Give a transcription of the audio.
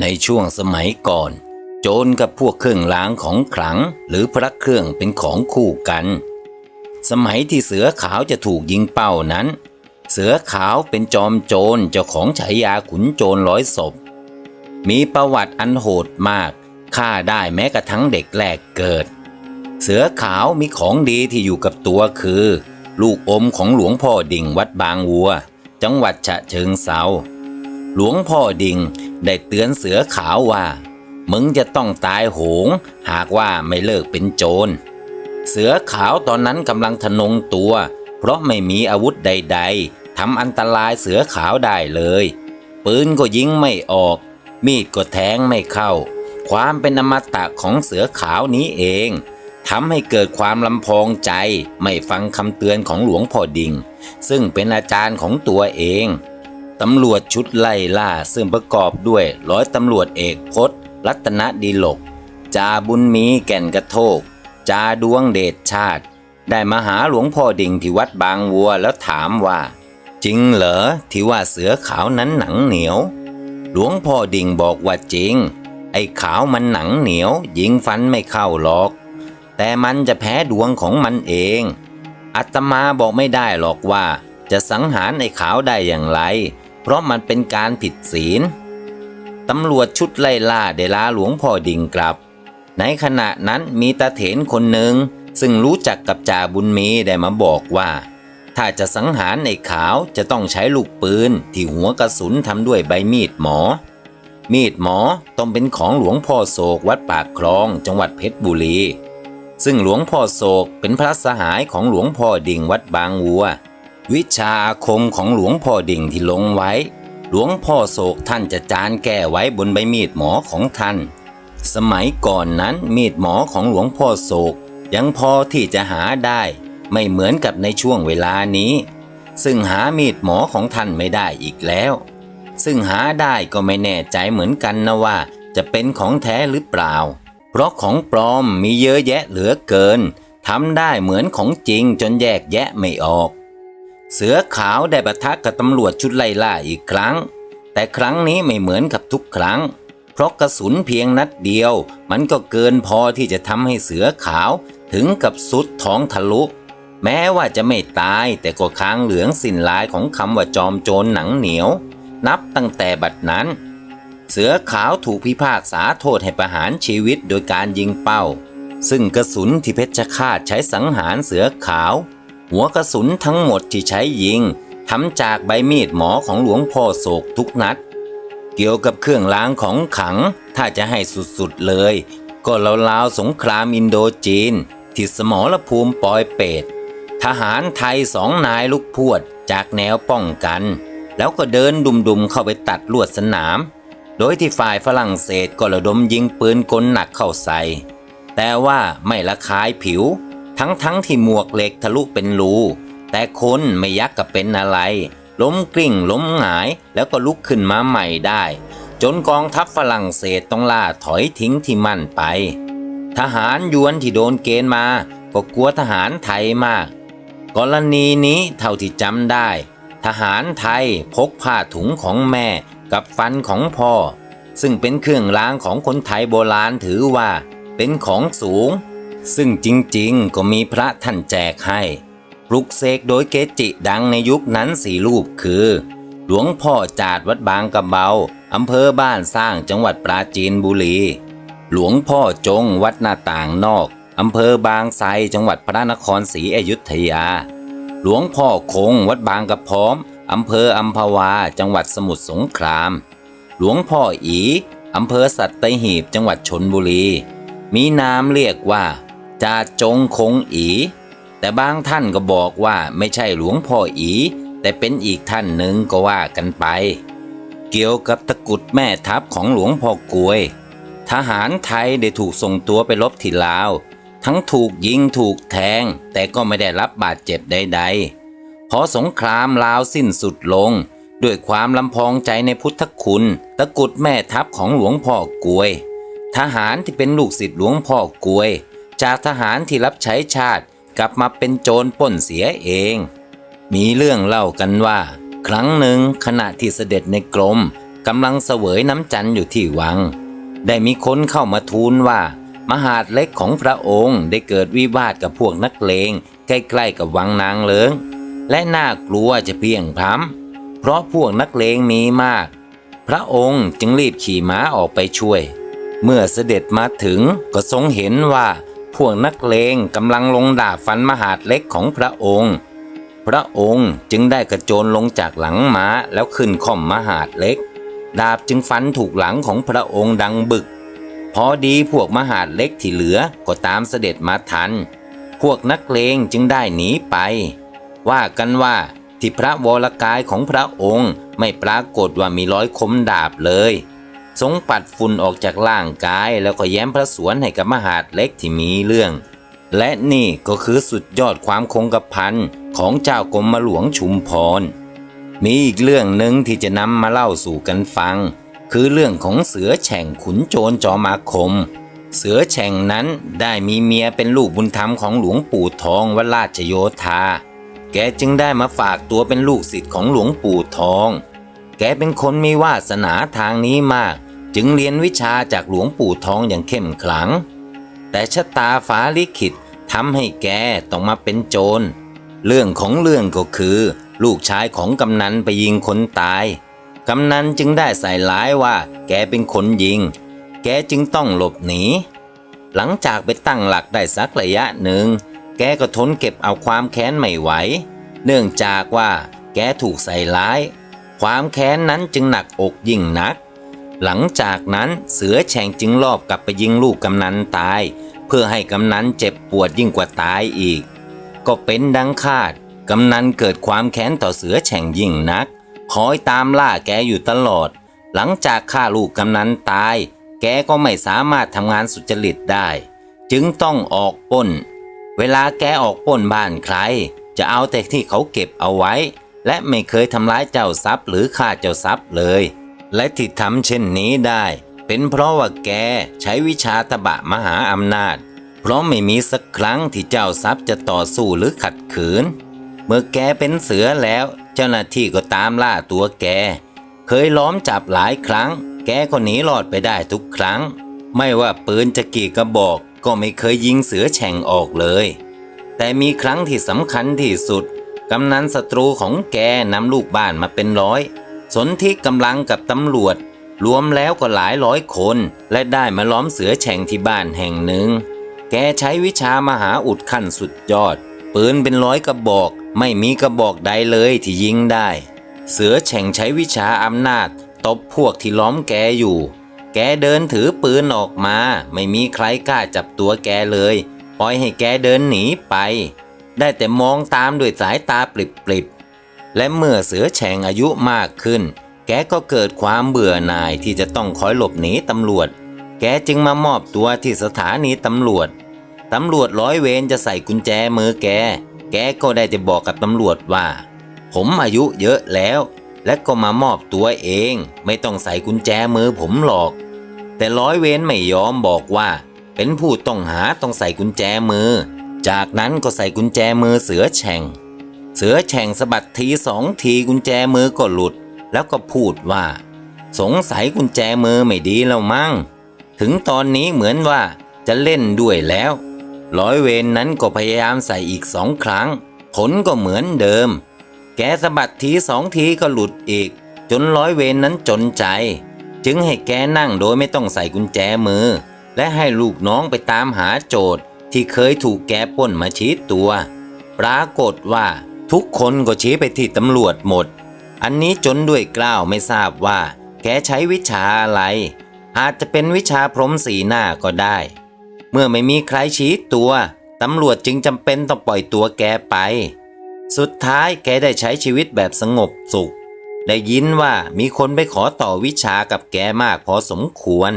ในช่วงสมัยก่อน โจรกับพวกเครื่องล้างของขลังหรือพระเครื่องเป็นของคู่กัน สมัยที่เสือขาวจะถูกยิงเป้านั้น เสือขาวเป็นจอมโจรเจ้าของฉายาขุนโจรร้อยศพ มีประวัติอันโหดมากฆ่าได้แม้กระทั่งเด็กแรกเกิด เสือขาวมีของดีที่อยู่กับตัวคือ ลูกอมของหลวงพ่อดิ่งวัดบางวัว จังหวัดฉะเชิงเซา หลวงพ่อดิงได้เตือนเสือขาวว่า มึงจะต้องตายโหง หากว่าไม่เลิกเป็นโจร เสือขาวตอนนั้นกำลังทะนงตัว เพราะไม่มีอาวุธใด ๆทำอันตรายเสือขาวได้เลย ปืนก็ยิงไม่ออก มีดก็แทงไม่เข้า ความเป็นอมตะของเสือขาวนี้เองทำให้เกิดความลำพองใจไม่ฟังคำเตือนของหลวงพ่อดิง ซึ่งเป็นอาจารย์ของตัวเอง ตำรวจชุดไล่ล่าซึ่งประกอบด้วยร้อยตำรวจเอกพศรัตนดีหลก จาบุญมีแก่นกระโทก จาดวงเดชชาติ ได้มาหาหลวงพ่อดิ่งที่วัดบางวัวแล้วถามว่า จริงเหรอที่ว่าเสือขาวนั้นหนังเหนียว หลวงพ่อดิ่งบอกว่าจริง ไอ้ขาวมันหนังเหนียว ยิงฟันไม่เข้าหรอก แต่มันจะแพ้ดวงของมันเองอัตมาบอกไม่ได้หรอกว่า จะสังหารไอ้ขาวได้อย่างไร เพราะมันเป็นการผิดศีล ตำรวจชุดไล่ล่าได้ลาหลวงพ่อดิ่งกลับ ในขณะนั้นมีตาเถนคนหนึ่ง ซึ่งรู้จักกับจ่าบุญมีได้มาบอกว่า ถ้าจะสังหารไอ้ขาวจะต้องใช้ลูกปืนที่หัวกระสุนทำด้วยใบมีดหมอ มีดหมอต้องเป็นของหลวงพ่อโศกวัดปากคลองจังหวัดเพชรบุรีซึ่งหลวงพ่อโศกเป็นพระสหายของหลวงพ่อดิ่งวัดบางวัว วิชาอาคมของหลวงพ่อดิ่งที่ลงไว้ หลวงพ่อโศกท่านจะจานแก้ไว้บนใบมีดหมอของท่าน สมัยก่อนนั้นมีดหมอของหลวงพ่อโศก ยังพอที่จะหาได้ ไม่เหมือนกับในช่วงเวลานี้ ซึ่งหามีดหมอของท่านไม่ได้อีกแล้ว ซึ่งหาได้ก็ไม่แน่ใจเหมือนกันนะว่า จะเป็นของแท้หรือเปล่า เพราะของปลอมมีเยอะแยะเหลือเกินทำได้เหมือนของจริงจนแยกแยะไม่ออก เสือขาวได้ปะทะกับตำรวจชุดไล่ล่าอีกครั้ง แต่ครั้งนี้ไม่เหมือนกับทุกครั้ง เพราะกระสุนเพียงนัดเดียว มันก็เกินพอที่จะทำให้เสือขาวถึงกับสุดท้องทะลุ แม้ว่าจะไม่ตายแต่ก็ค้างเหลืองสิ้นลายของคำว่าจอมโจรหนังเหนียว นับตั้งแต่บัดนั้น เสือขาวถูกพิพากษาโทษให้ประหารชีวิตโดยการยิงเป้า ซึ่งกระสุนที่เพชรฆาตใช้สังหารเสือขาว หัวกระสุนทั้งหมดที่ใช้ยิงทำจากใบมีดหมอของหลวงพ่อโศกทุกนัด เกี่ยวกับเครื่องล้างของขัง ถ้าจะให้สุดๆเลย ก็ราวๆสงครามอินโดจีน ที่สมรภูมิปอยเปตทหารไทยสองนายลุกพวดจากแนวป้องกัน แล้วก็เดินดุมๆเข้าไปตัดลวดสนาม โดยที่ฝ่ายฝรั่งเศสก็ระดมยิงปืนกลหนักเข้าใส่ แต่ว่าไม่ละคายผิว ทั้งๆทที่หมวกเหล็กทะลุเป็นรูแต่คนไม่ยักกับเป็นอะไร ล้มกลิ้งล้มหงายแล้วก็ลุกขึ้นมาใหม่ได้ จนกองทัพฝรั่งเศสต้องล่าถอยทิ้งที่มั่นไป ทหารยวนที่โดนเกณฑ์มา ก็กลัวทหารไทยมาก กรณีนี้เท่าที่จำได้ ทหารไทยพกผ้าถุงของแม่กับฟันของพ่อ ซึ่งเป็นเครื่องรางของคนไทยโบราณถือว่า เป็นของสูง ซึ่งจริงๆ ก็มีพระท่านแจกให้ปลุกเสกโดยเกจิดังในยุคนั้นสี่รูปคือ หลวงพ่อจาดวัดบางกระเบาอำเภอบ้านสร้างจังหวัดปราจีนบุรี หลวงพ่อจงวัดหน้าต่างนอกอำเภอบางไทรจังหวัดพระนครศรีอยุธยา หลวงพ่อคงวัดบางกระพร้อมอำเภออัมพวาจังหวัดสมุทรสงคราม หลวงพ่ออีอำเภอสัตหีบจังหวัดชนบุรี มีนามเรียกว่า จาจงคงอี แต่บางท่านก็บอกว่าไม่ใช่หลวงพ่ออี แต่เป็นอีกท่านหนึ่งก็ว่ากันไป เกี่ยวกับตะกุดแม่ทัพของหลวงพ่อกวย ทหารไทยได้ถูกส่งตัวไปรบที่ลาว ทั้งถูกยิงถูกแทง แต่ก็ไม่ได้รับบาดเจ็บใดๆพอสงครามลาวสิ้นสุดลงด้วยความลำพองใจในพุทธคุณ ตะกุดแม่ทัพของหลวงพ่อกวย ทหารที่เป็นลูกศิษย์หลวงพ่อกวย จากทหารที่รับใช้ชาติกลับมาเป็นโจรปล้นเสียเอง มีเรื่องเล่ากันว่า ครั้งหนึ่งขณะที่เสด็จในกรมกำลังเสวยน้ำจันอยู่ที่วัง ได้มีคนเข้ามาทูลว่า มหาดเล็กของพระองค์ได้เกิดวิวาทกับพวกนักเลงใกล้ๆกับวังนางเลิงและน่ากลัวจะเพียงพร้ำเพราะพวกนักเลงมีมาก พระองค์จึงรีบขี่ม้าออกไปช่วย เมื่อเสด็จมาถึงก็ทรงเห็นว่า พวกนักเลงกำลังลงดาบฟันมหาดเล็กของพระองค์ พระองค์จึงได้กระโจนลงจากหลังม้าแล้วขึ้นข่อมมหาดเล็ก ดาบจึงฟันถูกหลังของพระองค์ดังบึก พอดีพวกมหาดเล็กที่เหลือก็ตามเสด็จมาทัน พวกนักเลงจึงได้หนีไป ว่ากันว่าที่พระวรกายของพระองค์ไม่ปรากฏว่ามีร้อยคมดาบเลย ทรงปัดฝุ่นออกจากร่างกาย แล้วก็แย้มพระสวนให้กับมหาดเล็กที่มีเรื่อง และนี่ก็คือสุดยอดความคงกระพันของเจ้ากรมหลวงชุมพร มีอีกเรื่องหนึ่งที่จะนำมาเล่าสู่กันฟัง คือเรื่องของเสือแฉ่งขุนโจรจอมาคม เสือแฉ่งนั้นได้มีเมียเป็นลูกบุญธรรมของหลวงปู่ทองวราชโยธา แกจึงได้มาฝากตัวเป็นลูกศิษย์ของหลวงปู่ทอง แกเป็นคนมีวาสนาทางนี้มาก จึงเรียนวิชาจากหลวงปู่ทองอย่างเข้มขลัง แต่ชะตาฟ้าลิขิตทำให้แกต้องมาเป็นโจร เรื่องของเรื่องก็คือ ลูกชายของกำนันไปยิงคนตาย กำนันจึงได้ใส่ร้ายว่า แกเป็นคนยิง แกจึงต้องหลบหนี หลังจากไปตั้งหลักได้สักระยะหนึ่ง แกก็ทนเก็บเอาความแค้นไม่ไหว เนื่องจากว่า แกถูกใส่ร้าย ความแค้นนั้นจึงหนักอกยิ่งนัก หลังจากนั้นเสือแฉ่งจึงลอบกลับไปยิงลูกกำนันตาย เพื่อให้กำนันเจ็บปวดยิ่งกว่าตายอีก ก็เป็นดังคาดกำนันเกิดความแค้นต่อเสือแฉ่งยิ่งนัก คอยตามล่าแกอยู่ตลอด หลังจากฆ่าลูกกำนันตาย แกก็ไม่สามารถทำงานสุจริตได้ จึงต้องออกปล้น เวลาแกออกปล้นบ้านใคร จะเอาแต่ที่เขาเก็บเอาไว้ และไม่เคยทำร้ายเจ้าทรัพย์หรือฆ่าเจ้าทรัพย์เลย และที่ทำเช่นนี้ได้ เป็นเพราะว่าแกใช้วิชาตบะมหาอำนาจ เพราะไม่มีสักครั้งที่เจ้าทรัพย์จะต่อสู้หรือขัดขืน เมื่อแกเป็นเสือแล้ว เจ้าหน้าที่ก็ตามล่าตัวแก เคยล้อมจับหลายครั้ง แกก็หนีรอดไปได้ทุกครั้ง ไม่ว่าปืนจะกี่กระบอก ก็ไม่เคยยิงเสือแฉ่งออกเลย แต่มีครั้งที่สำคัญที่สุดกำนันศัตรูของแกนำลูกบ้านมาเป็นร้อย สนที่กำลังกับตำรวจ รวมแล้วก็หลายร้อยคน และได้มาล้อมเสือแฉ่งที่บ้านแห่งหนึ่ง แกใช้วิชามหาอุดขั้นสุดยอด ปืนเป็นร้อยกระบอก ไม่มีกระบอกใดเลยที่ยิงได้ เสือแฉ่งใช้วิชาอำนาจ ตบพวกที่ล้อมแกอยู่ แกเดินถือปืนออกมา ไม่มีใครกล้าจับตัวแกเลย ปล่อยให้แกเดินหนีไป ได้แต่มองตามด้วยสายตาปริบๆ และเมื่อเสือแฉ่งอายุมากขึ้น แกก็เกิดความเบื่อหน่ายที่จะต้องคอยหลบหนีตำรวจ แกจึงมามอบตัวที่สถานีตำรวจ ตำรวจร้อยเวรจะใส่กุญแจมือแก แกก็ได้จะบอกกับตำรวจว่า ผมอายุเยอะแล้ว และก็มามอบตัวเอง ไม่ต้องใส่กุญแจมือผมหรอก แต่ร้อยเวรไม่ยอมบอกว่า เป็นผู้ต้องหาต้องใส่กุญแจมือ จากนั้นก็ใส่กุญแจมือเสือแฉ่ง เสือแฉ่งสะบัดทีสองทีกุญแจมือก็หลุด แล้วก็พูดว่า สงสัยกุญแจมือไม่ดีแล้วมั้ง ถึงตอนนี้เหมือนว่าจะเล่นด้วยแล้ว ร้อยเวรนนั้นก็พยายามใส่อีกสองครั้ง ผลก็เหมือนเดิม แกสะบัดทีสองทีก็หลุดอีก จนร้อยเวรนนั้นจนใจ จึงให้แกนั่งโดยไม่ต้องใส่กุญแจมือ และให้ลูกน้องไปตามหาโจทย์ที่เคยถูกแกปล้นมาชี้ตัว ปรากฏว่า ทุกคนก็ชี้ไปที่ตำรวจหมด อันนี้จนด้วยกล้าวไม่ทราบว่า แกใช้วิชาอะไร อาจจะเป็นวิชาพรหมสีหน้าก็ได้ เมื่อไม่มีใครชี้ตัวตำรวจจึงจำเป็นต้องปล่อยตัวแกไป สุดท้ายแกได้ใช้ชีวิตแบบสงบสุข ได้ยินว่ามีคนไปขอต่อวิชากับแกมากพอสมควร